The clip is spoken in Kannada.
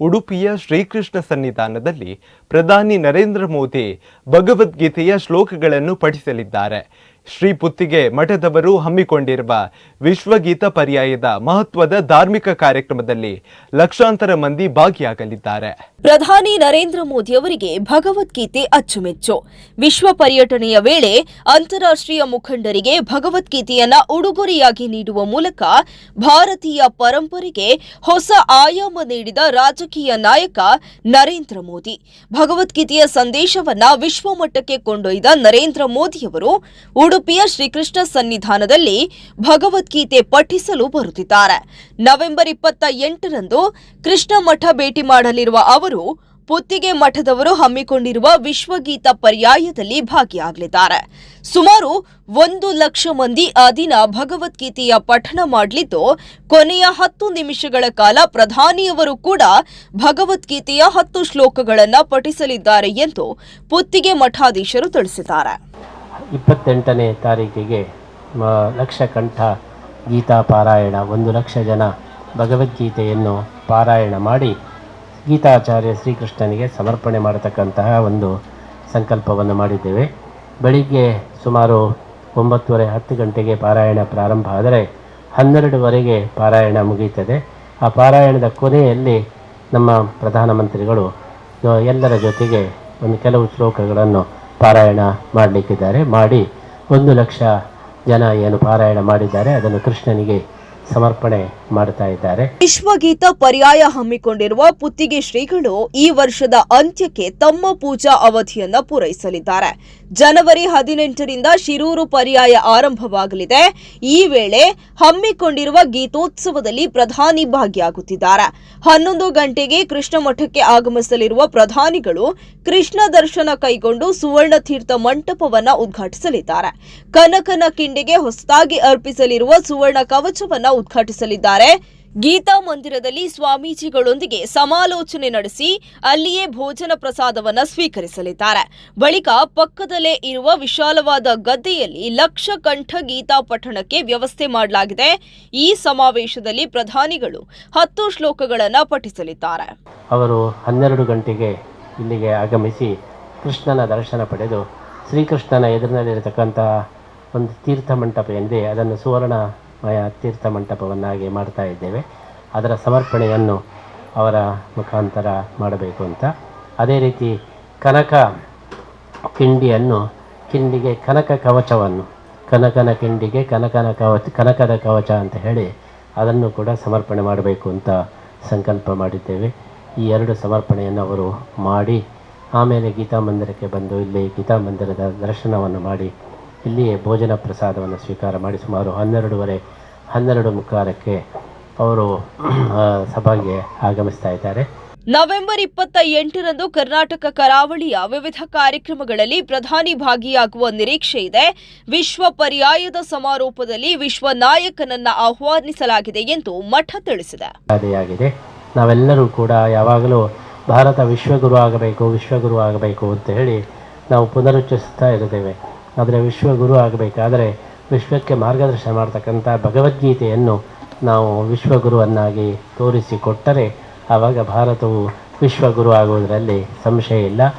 ಉಡುಪಿಯ ಶ್ರೀಕೃಷ್ಣ ಸನ್ನಿಧಾನದಲ್ಲಿ ಪ್ರಧಾನಿ ನರೇಂದ್ರ ಮೋದಿ ಭಗವದ್ಗೀತೆಯ ಶ್ಲೋಕಗಳನ್ನು ಪಠಿಸಲಿದ್ದಾರೆ. ಶ್ರೀ ಪುತ್ತಿಗೆ ಮಠದವರು ಹಮ್ಮಿಕೊಂಡಿರುವ ವಿಶ್ವಗೀತ ಪರ್ಯಾಯದ ಮಹತ್ವದ ಧಾರ್ಮಿಕ ಕಾರ್ಯಕ್ರಮದಲ್ಲಿ ಲಕ್ಷಾಂತರ ಮಂದಿ ಭಾಗಿಯಾಗಲಿದ್ದಾರೆ. ಪ್ರಧಾನಿ ನರೇಂದ್ರ ಮೋದಿ ಅವರಿಗೆ ಭಗವದ್ಗೀತೆ ಅಚ್ಚುಮೆಚ್ಚು. ವಿಶ್ವ ಪರ್ಯಟನೆಯ ವೇಳೆ ಅಂತಾರಾಷ್ಟ್ರೀಯ ಮುಖಂಡರಿಗೆ ಭಗವದ್ಗೀತೆಯನ್ನ ಉಡುಗೊರೆಯಾಗಿ ನೀಡುವ ಮೂಲಕ ಭಾರತೀಯ ಪರಂಪರೆಗೆ ಹೊಸ ಆಯಾಮ ನೀಡಿದ ರಾಜಕೀಯ ನಾಯಕ ನರೇಂದ್ರ ಮೋದಿ. ಭಗವದ್ಗೀತೆಯ ಸಂದೇಶವನ್ನ ವಿಶ್ವಮಟ್ಟಕ್ಕೆ ಕೊಂಡೊಯ್ದ ನರೇಂದ್ರ ಮೋದಿಯವರು ಉಡುಪಿಯ ಶ್ರೀಕೃಷ್ಣ ಸನ್ನಿಧಾನದಲ್ಲಿ ಭಗವದ್ಗೀತೆ ಪಠಿಸಲು ಬರುತ್ತಿದ್ದಾರೆ. ನವೆಂಬರ್ ಇಪ್ಪತ್ತ ಎಂಟರಂದು ಕೃಷ್ಣ ಮಠ ಭೇಟಿ ಮಾಡಲಿರುವ ಅವರು ಪುತ್ತಿಗೆ ಮಠದವರು ಹಮ್ಮಿಕೊಂಡಿರುವ ವಿಶ್ವಗೀತ ಪರ್ಯಾಯದಲ್ಲಿ ಭಾಗಿಯಾಗಲಿದ್ದಾರೆ. ಸುಮಾರು ಒಂದು ಲಕ್ಷ ಮಂದಿ ಆ ದಿನ ಭಗವದ್ಗೀತೆಯ ಪಠಣ ಮಾಡಲಿದ್ದು, ಕೊನೆಯ ಹತ್ತು ನಿಮಿಷಗಳ ಕಾಲ ಪ್ರಧಾನಿಯವರು ಕೂಡ ಭಗವದ್ಗೀತೆಯ ಹತ್ತು ಶ್ಲೋಕಗಳನ್ನು ಪಠಿಸಲಿದ್ದಾರೆ ಎಂದು ಪುತ್ತಿಗೆ ಮಠಾಧೀಶರು ತಿಳಿಸಿದ್ದಾರೆ. ಇಪ್ಪತ್ತೆಂಟನೇ ತಾರೀಕಿಗೆ, ಮ ಲಕ್ಷ ಕಂಠ ಗೀತಾ ಪಾರಾಯಣ, ಒಂದು ಲಕ್ಷ ಜನ ಭಗವದ್ಗೀತೆಯನ್ನು ಪಾರಾಯಣ ಮಾಡಿ ಗೀತಾಚಾರ್ಯ ಶ್ರೀಕೃಷ್ಣನಿಗೆ ಸಮರ್ಪಣೆ ಮಾಡತಕ್ಕಂತಹ ಒಂದು ಸಂಕಲ್ಪವನ್ನು ಮಾಡಿದ್ದೇವೆ. ಬೆಳಿಗ್ಗೆ ಸುಮಾರು ಒಂಬತ್ತುವರೆ ಹತ್ತು ಗಂಟೆಗೆ ಪಾರಾಯಣ ಪ್ರಾರಂಭ ಆದರೆ ಹನ್ನೆರಡುವರೆಗೆ ಪಾರಾಯಣ ಮುಗಿಯುತ್ತದೆ. ಆ ಪಾರಾಯಣದ ಕೊನೆಯಲ್ಲಿ ನಮ್ಮ ಪ್ರಧಾನಮಂತ್ರಿಗಳು ಎಲ್ಲರ ಜೊತೆಗೆ ಒಂದು ಕೆಲವು ಶ್ಲೋಕಗಳನ್ನು ಪಾರಾಯಣ ಮಾಡಲಿಕ್ಕಿದ್ದಾರೆ. ಮಾಡಿ ಒಂದು ಲಕ್ಷ ಜನ ಏನು ಪಾರಾಯಣ ಮಾಡಿದ್ದಾರೆ ಅದನ್ನು ಕೃಷ್ಣನಿಗೆ ಸಮರ್ಪಣೆ ಮಾಡ್ತಾ ಇದ್ದಾರೆ. ವಿಶ್ವಗೀತ ಪರ್ಯಾಯ ಹಮ್ಮಿಕೊಂಡಿರುವ ಪುತ್ತಿಗೆ ಶ್ರೀಗಳು ಈ ವರ್ಷದ ಅಂತ್ಯಕ್ಕೆ ತಮ್ಮ ಪೂಜಾ ಅವಧಿಯನ್ನ ಪೂರೈಸಲಿದ್ದಾರೆ. ಜನವರಿ ಹದಿನೆಂಟರಿಂದ ಶಿರೂರು ಪರ್ಯಾಯ ಆರಂಭವಾಗಲಿದೆ. ಈ ವೇಳೆ ಹಮ್ಮಿಕೊಂಡಿರುವ ಗೀತೋತ್ಸವದಲ್ಲಿ ಪ್ರಧಾನಿ ಭಾಗಿಯಾಗುತ್ತಿದ್ದಾರೆ. ಹನ್ನೊಂದು ಗಂಟೆಗೆ ಕೃಷ್ಣ ಮಠಕ್ಕೆ ಆಗಮಿಸಲಿರುವ ಪ್ರಧಾನಿಗಳು ಕೃಷ್ಣ ದರ್ಶನ ಕೈಗೊಂಡು ಸುವರ್ಣ ತೀರ್ಥ ಮಂಟಪವನ್ನ ಉದ್ಘಾಟಿಸಲಿದ್ದಾರೆ. ಕನಕನ ಕಿಂಡಿಗೆ ಹೊಸದಾಗಿ ಅರ್ಪಿಸಲಿರುವ ಸುವರ್ಣ ಕವಚವನ್ನ ಉದ್ಘಾಟಿಸಲಿದ್ದಾರೆ. ಗೀತಾ ಮಂದಿರದಲ್ಲಿ ಸ್ವಾಮೀಜಿಗಳೊಂದಿಗೆ ಸಮಾಲೋಚನೆ ನಡೆಸಿ ಅಲ್ಲಿಯೇ ಭೋಜನ ಪ್ರಸಾದವನ್ನು ಸ್ವೀಕರಿಸಲಿದ್ದಾರೆ. ಬಳಿಕ ಪಕ್ಕದಲ್ಲೇ ಇರುವ ವಿಶಾಲವಾದ ಗದ್ದೆಯಲ್ಲಿ ಲಕ್ಷ ಕಂಠ ಗೀತಾ ಪಠಣಕ್ಕೆ ವ್ಯವಸ್ಥೆ ಮಾಡಲಾಗಿದೆ. ಈ ಸಮಾವೇಶದಲ್ಲಿ ಪ್ರಧಾನಿಗಳು ಹತ್ತು ಶ್ಲೋಕಗಳನ್ನು ಪಠಿಸಲಿದ್ದಾರೆ. ಅವರು ಹನ್ನೆರಡು ಗಂಟೆಗೆ ಇಲ್ಲಿಗೆ ಆಗಮಿಸಿ ಕೃಷ್ಣನ ದರ್ಶನ ಪಡೆದು ಶ್ರೀಕೃಷ್ಣನ ಎದುರಿನಲ್ಲಿರತಕ್ಕಂತಹ ಒಂದು ತೀರ್ಥ ಮಂಟಪ ಎಂದೇ ಅದನ್ನು ಸುವರ್ಣಮಯ ತೀರ್ಥ ಮಂಟಪವನ್ನಾಗಿ ಮಾಡ್ತಾ ಇದ್ದೇವೆ. ಅದರ ಸಮರ್ಪಣೆಯನ್ನು ಅವರ ಮುಖಾಂತರ ಮಾಡಬೇಕು ಅಂತ. ಅದೇ ರೀತಿ ಕನಕ ಕಿಂಡಿಯನ್ನು, ಕಿಂಡಿಗೆ ಕನಕ ಕವಚವನ್ನು, ಕನಕನ ಕಿಂಡಿಗೆ ಕನಕನ ಕವಚ, ಕನಕದ ಕವಚ ಅಂತ ಹೇಳಿ ಅದನ್ನು ಕೂಡ ಸಮರ್ಪಣೆ ಮಾಡಬೇಕು ಅಂತ ಸಂಕಲ್ಪ ಮಾಡಿದ್ದೇವೆ. ಈ ಎರಡು ಸಮರ್ಪಣೆಯನ್ನು ಅವರು ಮಾಡಿ ಆಮೇಲೆ ಗೀತಾ ಮಂದಿರಕ್ಕೆ ಬಂದು ಇಲ್ಲಿ ಗೀತಾ ಮಂದಿರದ ದರ್ಶನವನ್ನು ಮಾಡಿ ಇಲ್ಲಿಯೇ ಭೋಜನ ಪ್ರಸಾದವನ್ನು ಸ್ವೀಕಾರ ಮಾಡಿ ಸುಮಾರು ಹನ್ನೆರಡೂವರೆ ಹನ್ನೆರಡು ಮುಖಾರಕ್ಕೆ ಅವರು ಸಭೆಗೆ ಆಗಮಿಸ್ತಾ ಇದ್ದಾರೆ. ನವೆಂಬರ್ ಇಪ್ಪತ್ತ ಎಂಟರಂದು ಕರ್ನಾಟಕ ಕರಾವಳಿಯ ವಿವಿಧ ಕಾರ್ಯಕ್ರಮಗಳಲ್ಲಿ ಪ್ರಧಾನಿ ಭಾಗಿಯಾಗುವ ನಿರೀಕ್ಷೆ ಇದೆ. ವಿಶ್ವ ಪರ್ಯಾಯದ ಸಮಾರೋಪದಲ್ಲಿ ವಿಶ್ವ ನಾಯಕನನ್ನ ಆಹ್ವಾನಿಸಲಾಗಿದೆ ಎಂದು ಮಠ ತಿಳಿಸಿದೆ. ನಾವೆಲ್ಲರೂ ಕೂಡ ಯಾವಾಗಲೂ ಭಾರತ ವಿಶ್ವಗುರು ಆಗಬೇಕು ವಿಶ್ವಗುರು ಆಗಬೇಕು ಅಂತ ಹೇಳಿ ನಾವು ಪುನರುಚ್ಚರಿಸ್ತಾ ಇರುತ್ತೇವೆ. ಆದರೆ ವಿಶ್ವಗುರು ಆಗಬೇಕಾದರೆ ವಿಶ್ವಕ್ಕೆ ಮಾರ್ಗದರ್ಶನ ಮಾಡ್ತಕ್ಕಂಥ ಭಗವದ್ಗೀತೆಯನ್ನು ನಾವು ವಿಶ್ವಗುರುವನ್ನಾಗಿ ತೋರಿಸಿಕೊಟ್ಟರೆ ಆವಾಗ ಭಾರತವು ವಿಶ್ವಗುರು ಆಗುವುದರಲ್ಲಿ ಸಂಶಯ ಇಲ್ಲ.